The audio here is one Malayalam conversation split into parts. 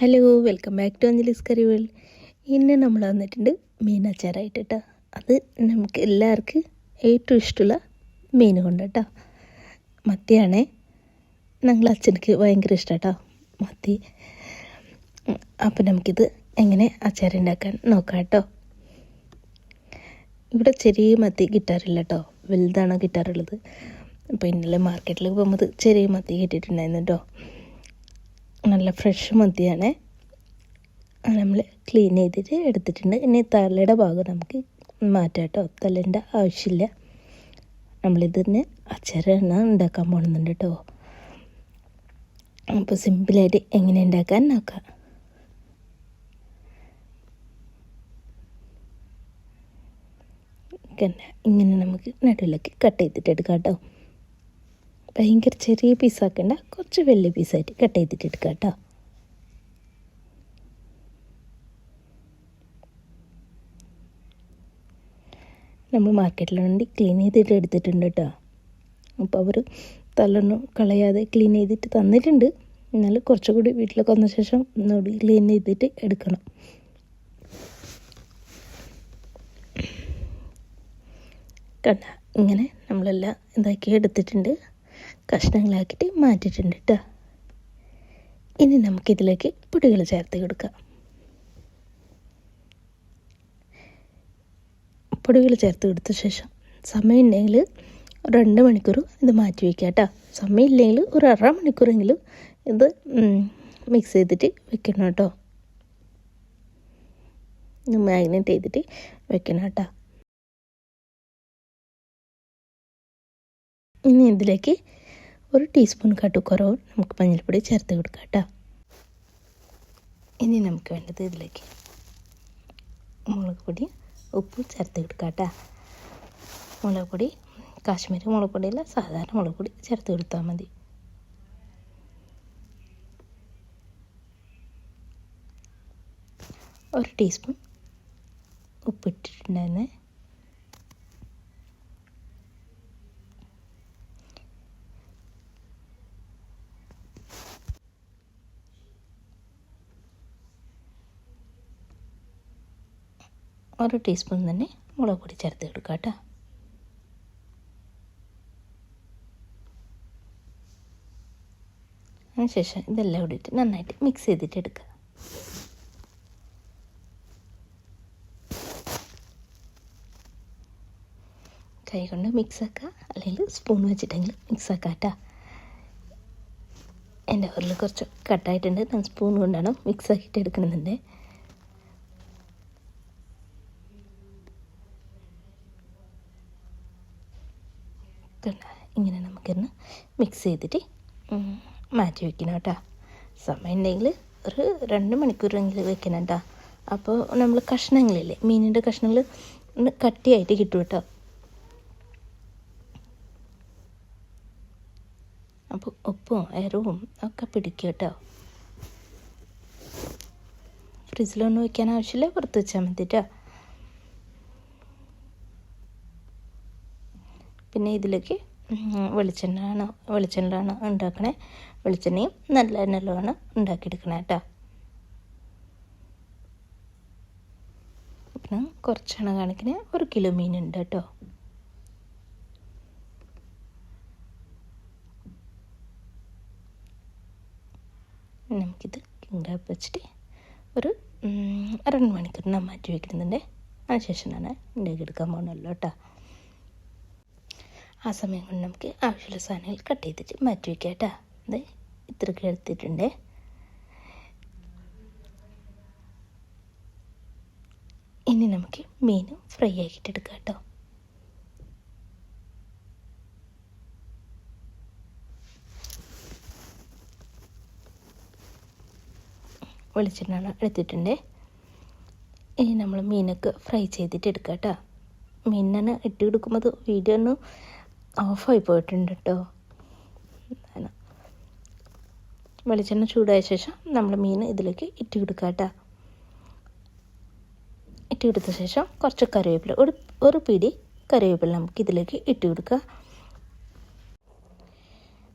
Hello welcome back to Anjali's curry world ഇന്ന് നമ്മൾ വന്നിട്ടുണ്ട് മീനച്ചാറായിട്ട് കേട്ടോ അത് നമുക്ക് എല്ലാവർക്കും ഏറ്റവും ഇഷ്ടമുള്ള മീൻ കൊണ്ട് കേട്ടോ മത്തിയാണേ. ഞങ്ങൾ അച്ഛനക്ക് ഭയങ്കര ഇഷ്ടം കേട്ടോ മത്തി. അപ്പം നമുക്കിത് എങ്ങനെ അച്ചാറുണ്ടാക്കാൻ നോക്കാം കേട്ടോ ഇവിടെ ചെറിയ മത്തി കിട്ടാറില്ല കേട്ടോ വലുതാണ് കിട്ടാറുള്ളത്. അപ്പോൾ ഇന്നലെ മാർക്കറ്റിൽ പോകുമ്പോൾ ചെറിയ മത്തി കിട്ടിയിട്ടുണ്ടായിരുന്നു കേട്ടോ നല്ല ഫ്രഷ് മത്തിയാണ് നമ്മൾ ക്ലീൻ ചെയ്തിട്ട് എടുത്തിട്ടുണ്ട്. ഇനി തലയുടെ ഭാഗം നമുക്ക് മാറ്റാം കേട്ടോ. തലേന്റെ ആവശ്യമില്ല. നമ്മളിതിന് അച്ചാറാണ് ഉണ്ടാക്കാൻ പോകുന്നുണ്ട് കേട്ടോ. അപ്പോൾ സിമ്പിളായിട്ട് എങ്ങനെ ഉണ്ടാക്കാൻ നോക്കാം. ഇങ്ങനെ നമുക്ക് നടുവിലേക്ക് കട്ട് ചെയ്തിട്ട് എടുക്കാം കേട്ടോ. ഭയങ്കര ചെറിയ പീസാക്കണ്ട കുറച്ച് വലിയ പീസായിട്ട് കട്ട് ചെയ്തിട്ട് എടുക്കാം കേട്ടോ. നമ്മൾ മാർക്കറ്റിൽ വേണ്ടി ക്ലീൻ ചെയ്തിട്ട് എടുത്തിട്ടുണ്ട് കേട്ടോ. അപ്പോൾ അവർ തലൊന്നും കളയാതെ ക്ലീൻ ചെയ്തിട്ട് തന്നിട്ടുണ്ട്. എന്നാലും കുറച്ചുകൂടി വീട്ടിലൊക്കെ വന്ന ശേഷം ഒന്നുകൂടി ക്ലീൻ ചെയ്തിട്ട് എടുക്കണം. കണ്ട ഇങ്ങനെ നമ്മളെല്ലാം ഇതാക്കി എടുത്തിട്ടുണ്ട്. കഷ്ണങ്ങളാക്കിയിട്ട് മാറ്റിയിട്ടുണ്ട് കേട്ടോ ഇനി നമുക്കിതിലേക്ക് പൊടികൾ ചേർത്ത് കൊടുക്കാം. പൊടികൾ ചേർത്ത് കൊടുത്ത ശേഷം സമയമുണ്ടെങ്കിൽ രണ്ട് മണിക്കൂർ ഇത് മാറ്റി വയ്ക്കുക കേട്ടോ സമയമില്ലെങ്കിൽ ഒരു അര മണിക്കൂറെങ്കിലും ഇത് മിക്സ് ചെയ്തിട്ട് വെക്കണം കേട്ടോ മാഗ്നേറ്റ് ചെയ്തിട്ട് വെക്കണം കേട്ടോ ഇനി ഇതിലേക്ക് ഒരു ടീസ്പൂൺ കട്ടുക്കുറവ് നമുക്ക് മഞ്ഞൾപ്പൊടി ചേർത്ത് കൊടുക്കാം കേട്ടോ. ഇനി നമുക്ക് വേണ്ടത് ഇതിലേക്ക് മുളക് പൊടി ഉപ്പ് ചേർത്ത് കൊടുക്കാം കേട്ടോ. മുളക് പൊടി കാശ്മീരി മുളക് പൊടിയല്ല സാധാരണ മുളക് പൊടി ചേർത്ത് കൊടുത്താൽ മതി. ഒരു ടീസ്പൂൺ ഉപ്പിട്ടിട്ടുണ്ടായിരുന്നേ. ഒരു ടീസ്പൂൺ തന്നെ മുളക് പൊടി ചേർത്ത് കൊടുക്കുക കേട്ടോ. അതിനുശേഷം ഇതെല്ലാം കൂടിയിട്ട് നന്നായിട്ട് മിക്സ് ചെയ്തിട്ട് എടുക്കുക. കൈ കൊണ്ട് മിക്സ് ആക്കുക അല്ലെങ്കിൽ സ്പൂൺ വെച്ചിട്ടെങ്കിലും മിക്സ് ആക്കുക കേട്ടോ. എന്റെ ഉരുളിൽ കുറച്ച് കട്ടായിട്ടുണ്ട് ഞാൻ സ്പൂൺ കൊണ്ടാണ് മിക്സ് ആക്കിയിട്ട് എടുക്കണമെന്നുണ്ട് ഇങ്ങനെ നമുക്കൊന്ന് മിക്സ് ചെയ്തിട്ട് മാറ്റി വെക്കണം കേട്ടോ. സമയം ഉണ്ടെങ്കിൽ ഒരു രണ്ട് മണിക്കൂറെങ്കിലും വെക്കണം കേട്ടോ. അപ്പോൾ നമ്മൾ കഷ്ണങ്ങളില്ലേ മീനിന്റെ കഷ്ണങ്ങൾ ഒന്ന് കട്ടിയായിട്ട് കിട്ടും കേട്ടോ. അപ്പോൾ ഉപ്പും എരവും ഒക്കെ പിടിക്കും കേട്ടോ. ഫ്രിഡ്ജിലൊന്നും വയ്ക്കാൻ ആവശ്യമില്ല പുറത്ത് വെച്ചാൽ മതി കേട്ടോ. പിന്നെ ഇതിലേക്ക് വെളിച്ചെണ്ണയാണ് വെളിച്ചെണ്ണയാണ് ഉണ്ടാക്കണേ. വെളിച്ചെണ്ണയും നല്ല എണ്ണയിലുമാണ് ഉണ്ടാക്കിയെടുക്കണേ കേട്ടോ. പിന്നെ കുറച്ചെണ്ണ കാണിക്കണേ. ഒരു കിലോ മീനുണ്ട് കേട്ടോ. നമുക്കിത് കിങ്കാപ്പ് വെച്ചിട്ട് ഒരു അരമണിക്കൂർ നാം മാറ്റി വയ്ക്കുന്നുണ്ട് ഞാൻ ഉണ്ടാക്കിയെടുക്കാൻ പോകണമല്ലോ കേട്ടോ. ആ സമയം കൊണ്ട് നമുക്ക് ആവശ്യമുള്ള സാധനങ്ങൾ കട്ട് ചെയ്തിട്ട് മാറ്റി വയ്ക്കാം കേട്ടോ. അതെ ഇത്രയ്ക്ക് എടുത്തിട്ടുണ്ട്. ഇനി നമുക്ക് മീൻ ഫ്രൈ ആക്കിയിട്ട് എടുക്കാം കേട്ടോ. വെളിച്ചെണ്ണ എടുത്തിട്ടുണ്ട്. ഇനി നമ്മൾ മീനൊക്കെ ഫ്രൈ ചെയ്തിട്ട് എടുക്കാം കേട്ടോ. മീനിനെ ഇട്ട് കൊടുക്കുമ്പോൾ വീഡിയോ ഒന്ന് ഓഫായി പോയിട്ടുണ്ട് കേട്ടോ വെളിച്ചെണ്ണ ചൂടായ ശേഷം നമ്മൾ മീൻ ഇതിലേക്ക് ഇറ്റി കൊടുക്കുക കേട്ടോ. ഇറ്റി കൊടുത്ത ശേഷം കുറച്ച് കറിവേപ്പില. ഒരു ഒരു പിടി കറിവേപ്പില നമുക്ക് ഇതിലേക്ക് ഇട്ടി കൊടുക്കുക.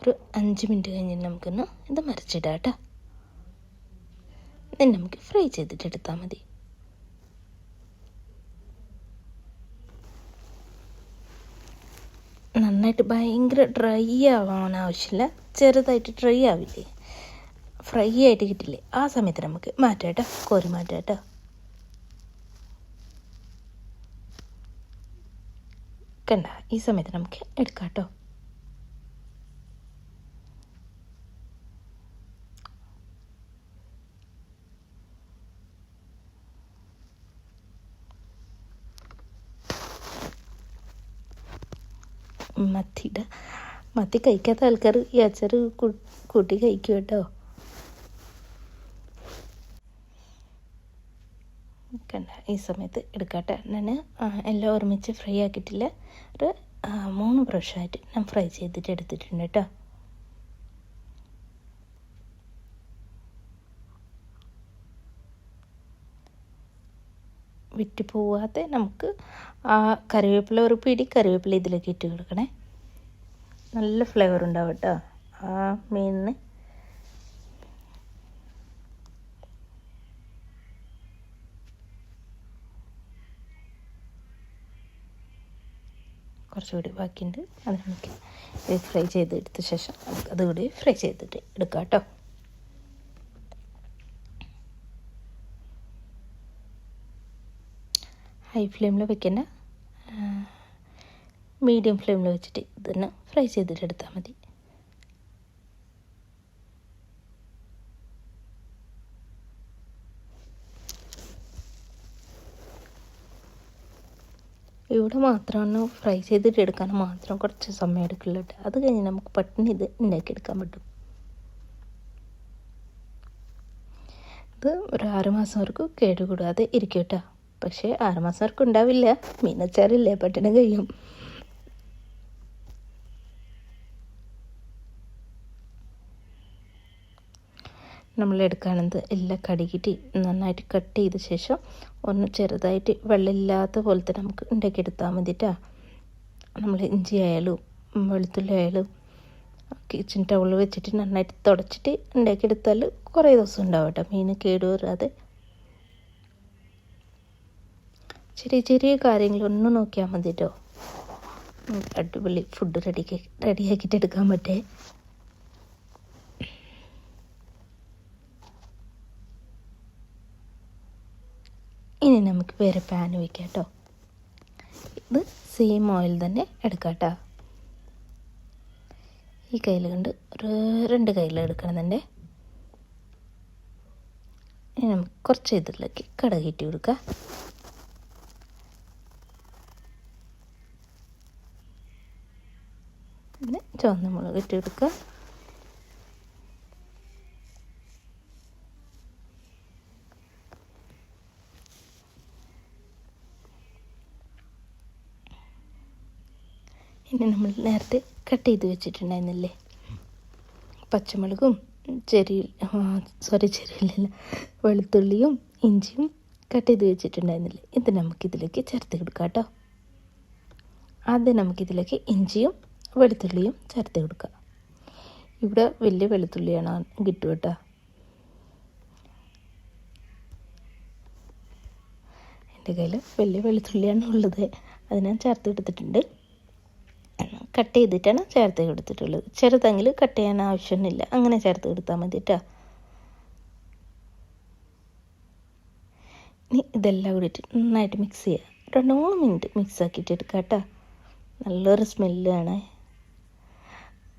ഒരു അഞ്ച് മിനിറ്റ് കഴിഞ്ഞിട്ട് നമുക്കൊന്ന് ഇത് മറിച്ചിടാം കേട്ടോ. നമുക്ക് ഫ്രൈ ചെയ്തിട്ട് എടുത്താൽ മതി. നന്നായിട്ട് ഭയങ്കര ഡ്രൈ ആവാൻ ആവശ്യമില്ല. ചെറുതായിട്ട് ഡ്രൈ ആവില്ലേ? ഫ്രൈ ആയിട്ട് കിട്ടില്ലേ? ആ സമയത്ത് നമുക്ക് മാറ്റാം കേട്ടോ. കോരി മാറ്റാം കേട്ടോ. കണ്ട ഈ സമയത്ത് നമുക്ക് എടുക്കാം കേട്ടോ. മത്തിയുടെ മത്തി കഴിക്കാത്ത ആൾക്കാർ ഈ അച്ചാർ കൂട്ടി കഴിക്കും കേട്ടോ. കണ്ട ഈ സമയത്ത് എടുക്കട്ടെ. ഞാൻ എല്ലാം ഒരുമിച്ച് ഫ്രൈ ആക്കിയിട്ടില്ല. ഒരു മൂന്ന് പ്രാവശ്യമായിട്ട് ഞാൻ ഫ്രൈ ചെയ്തിട്ട് എടുത്തിട്ടുണ്ട് കേട്ടോ. വിറ്റ് പോവാതെ നമുക്ക് ആ കറിവേപ്പില ഒരു പിടി കറിവേപ്പില ഇതിലേക്ക് ഇട്ട് കൊടുക്കണേ. നല്ല ഫ്ലേവർ ഉണ്ടാവും കേട്ടോ ആ മീനിന്. കുറച്ചുകൂടി ബാക്കിയുണ്ട്. അത് നമുക്ക് ഫ്രൈ ചെയ്തെടുത്ത ശേഷം നമുക്ക് അതുകൂടി ഫ്രൈ ചെയ്തിട്ട് എടുക്കാം കേട്ടോ ഹൈ ഫ്ലെയിമിൽ വെക്കണ്ട മീഡിയം ഫ്ലെയിമിൽ വെച്ചിട്ട് ഇതൊന്ന് ഫ്രൈ ചെയ്തിട്ട് എടുത്താൽ മതി. ഇവിടെ മാത്രമാണ് ഫ്രൈ ചെയ്തിട്ട് എടുക്കാൻ മാത്രം കുറച്ച് സമയം എടുക്കുള്ളൂ അത് കഴിഞ്ഞ് നമുക്ക് പെട്ടെന്ന് ഇത് ഉണ്ടാക്കിയെടുക്കാൻ പറ്റും. ഇത് ഒരു ആറുമാസം വരെക്കും കേടുകൂടാതെ ഇരിക്കും കേട്ടോ. പക്ഷേ ആറ് മാസം വരെക്കും ഉണ്ടാവില്ല മീനച്ചാറില്ലേ പെട്ടെന്ന് കഴിയും. നമ്മൾ എടുക്കുകയാണെന്ന് എല്ലാം കടുകിട്ട് നന്നായിട്ട് കട്ട് ചെയ്ത ശേഷം ഒന്ന് ചെറുതായിട്ട് വെള്ളമില്ലാത്ത പോലത്തെ നമുക്ക് ഉണ്ടാക്കിയെടുത്താൽ മതിട്ടാ നമ്മൾ ഇഞ്ചി ആയാലും വെളുത്തുള്ളി ആയാലും കിച്ചൺ ടൗളിൽ വെച്ചിട്ട് നന്നായിട്ട് തുടച്ചിട്ട് ഉണ്ടാക്കിയെടുത്താൽ കുറേ ദിവസം ഉണ്ടാവും കേട്ടോ മീൻ കേടുവരാതെ ചെറിയ ചെറിയ കാര്യങ്ങളൊന്നും നോക്കിയാൽ മതി കേട്ടോ അടിപൊളി ഫുഡ് റെഡി റെഡിയാക്കിയിട്ട് എടുക്കാൻ പറ്റേ. ഇനി നമുക്ക് വേറെ പാൻ വയ്ക്കാം കേട്ടോ ഇത് സെയിം ഓയിൽ തന്നെ എടുക്കാം കേട്ടോ ഈ കയ്യിൽ കൊണ്ട് ഒരു രണ്ട് കയ്യിൽ എടുക്കണം തന്നെ. ഇനി നമുക്ക് കുറച്ച് ഇതിലേക്ക് കടകിട്ട് കൊടുക്കാം. പിന്നെ ചുവന്ന മുളക് ഇട്ട് ഇനി നമ്മൾ നേരത്തെ കട്ട് ചെയ്ത് വെച്ചിട്ടുണ്ടായിരുന്നില്ലേ? പച്ചമുളകും ചെറിയ സോറി ചെറിയില്ല വെളുത്തുള്ളിയും ഇഞ്ചിയും കട്ട് ചെയ്ത് വെച്ചിട്ടുണ്ടായിരുന്നില്ലേ? ഇത് നമുക്കിതിലേക്ക് ചേർത്ത് കൊടുക്കാം കേട്ടോ. ആദ്യം നമുക്കിതിലേക്ക് ഇഞ്ചിയും വെളുത്തുള്ളിയും ചേർത്ത് കൊടുക്കുക. ഇവിടെ വലിയ വെളുത്തുള്ളിയാണ് കിട്ടും കേട്ടോ. എന്റെ കയ്യിൽ വലിയ വെളുത്തുള്ളിയാണ് ഉള്ളത്. അത് ഞാൻ ചേർത്ത് എടുത്തിട്ടുണ്ട് കട്ട് ചെയ്തിട്ടാണ് ചേർത്ത് കൊടുത്തിട്ടുള്ളത്. ചെറുതെങ്കിൽ കട്ട് ചെയ്യാൻ ആവശ്യമൊന്നുമില്ല. അങ്ങനെ ചേർത്ത് കൊടുത്താൽ മതി കേട്ടോ. ഇനി ഇതെല്ലാം കൂടിയിട്ട് നന്നായിട്ട് മിക്സ് ചെയ്യുക. രണ്ട് മൂന്ന് മിനിറ്റ് മിക്സ് ആക്കിയിട്ട് എടുക്കാം കേട്ടോ. നല്ലൊരു സ്മെല്ലാണ്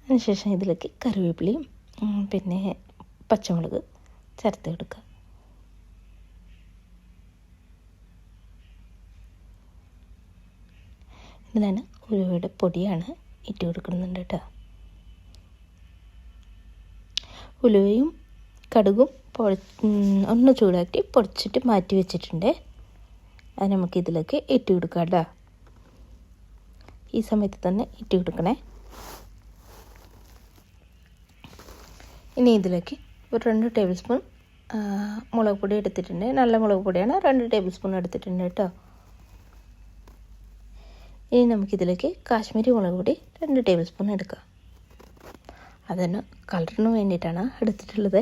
അതിനുശേഷം ഇതിലേക്ക് കറിവേപ്പിലയും പിന്നെ പച്ചമുളക് ചേർത്ത് കൊടുക്കുക ഇതിലാണ് ഉലുവയുടെ പൊടിയാണ് ഇട്ട് കൊടുക്കുന്നുണ്ട് കേട്ടോ. ഉലുവയും കടുകും പൊ ഒന്ന് ചൂടാക്കി പൊടിച്ചിട്ട് മാറ്റി വെച്ചിട്ടുണ്ട്. അത് നമുക്ക് ഇതിലേക്ക് ഇട്ട് കൊടുക്കാം കേട്ടോ. ഈ സമയത്ത് തന്നെ ഇട്ട് കൊടുക്കണേ. ഇനി ഇതിലേക്ക് ഒരു രണ്ട് ടേബിൾ സ്പൂൺ മുളക് പൊടി എടുത്തിട്ടുണ്ട്. നല്ല മുളക് പൊടിയാണ്. രണ്ട് ടേബിൾ സ്പൂൺ എടുത്തിട്ടുണ്ട് കേട്ടോ. ഇനി നമുക്കിതിലേക്ക് കാശ്മീരി മുളക് പൊടി രണ്ട് ടേബിൾ സ്പൂൺ എടുക്കാം. അതിന് കളറിന് വേണ്ടിയിട്ടാണ് എടുത്തിട്ടുള്ളത്.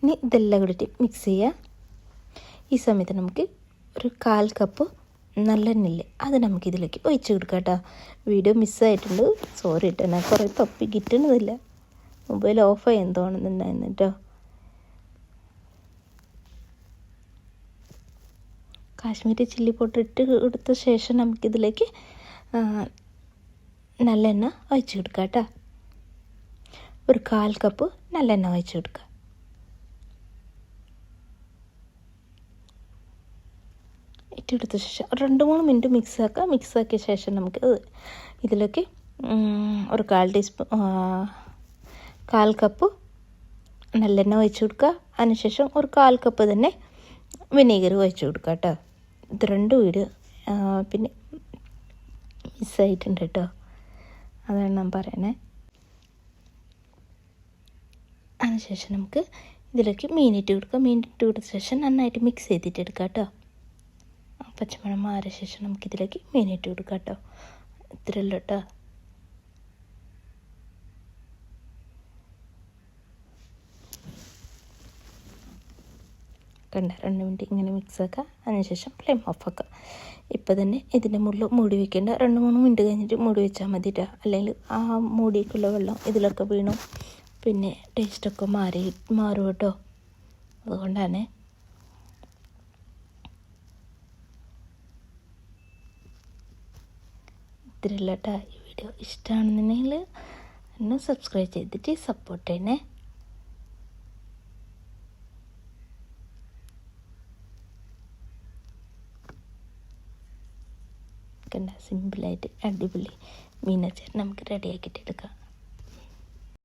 ഇനി ഇതെല്ലാം കൂടിയിട്ട് മിക്സ് ചെയ്യുക ഈ സമയത്ത് നമുക്ക് ഒരു കാൽ കപ്പ് നല്ലെണ്ണില്ലേ? അത് നമുക്ക് ഇതിലേക്ക് ഒഴിച്ച് കൊടുക്കാം കേട്ടോ. വീഡിയോ മിസ്സായിട്ടുണ്ട്. സോറി കേട്ടോ ഞാൻ കുറേ തപ്പി കിട്ടണതില്ല. മൊബൈൽ ഓഫായി എന്തോണെന്നുണ്ടായിരുന്നു കേട്ടോ. കാശ്മീരി ചില്ലി പൗഡർ ഇട്ട് കൊടുത്ത ശേഷം നമുക്കിതിലേക്ക് നല്ലെണ്ണ ഒഴിച്ച് കൊടുക്കാം കേട്ടോ. ഒരു കാൽ കപ്പ് നല്ലെണ്ണ ഒഴിച്ച് കൊടുക്കുക ഇട്ടെടുത്ത ശേഷം രണ്ട് മൂന്ന് മിനിറ്റ് മിക്സ് ആക്കുക മിക്സ് ആക്കിയ ശേഷം നമുക്ക് ഇതിലേക്ക് ഒരു കാൽ ടീസ്പൂൺ കാൽ കപ്പ് നല്ലെണ്ണ ഒഴിച്ചു കൊടുക്കുക അതിനുശേഷം ഒരു കാൽ കപ്പ് തന്നെ വിനീഗർ ഒഴിച്ച് കൊടുക്കുക കേട്ടോ ഇത് രണ്ടും വീട് പിന്നെ മിസ്സായിട്ടുണ്ട് കേട്ടോ അതാണ് ഞാൻ പറയണേ. അതിനുശേഷം നമുക്ക് ഇതിലേക്ക് മീനിട്ട് കൊടുക്കുക മീനിട്ട് കൊടുത്ത ശേഷം നന്നായിട്ട് മിക്സ് ചെയ്തിട്ട് എടുക്കാം കേട്ടോ പച്ചമണം മാറിയ ശേഷം നമുക്കിതിലേക്ക് മീനിട്ട് കൊടുക്കാം കേട്ടോ. ഇത്രയല്ലോ കേട്ടോ. കണ്ട രണ്ട് മിനിറ്റ് ഇങ്ങനെ മിക്സ് ആക്കുക അതിനുശേഷം ഫ്ലെയിം ഓഫ് ആക്കുക ഇപ്പോൾ തന്നെ ഇതിന്റെ മുകളിൽ മൂടി വെക്കേണ്ട രണ്ട് മൂന്ന് മിനിറ്റ് കഴിഞ്ഞിട്ട് മൂടി വെച്ചാൽ മതി ട്ടോ. അല്ലെങ്കിൽ ആ മൂടിയേക്കുള്ള വെള്ളം ഇതിലൊക്കെ വീണു. പിന്നെ ടേസ്റ്റൊക്കെ മാറി മാറും കേട്ടോ. അതുകൊണ്ടാണ് ഇത്രയല്ല കേട്ടോ ഈ വീഡിയോ ഇഷ്ടമാണെന്നുണ്ടെങ്കിൽ എന്നെ സബ്സ്ക്രൈബ് ചെയ്തിട്ട് സപ്പോർട്ട് ചെയ്യണേ. കണ്ട സിമ്പിളായിട്ട് അടിപൊളി മീനച്ചാർ നമുക്ക് റെഡിയാക്കിയിട്ട് എടുക്കാം.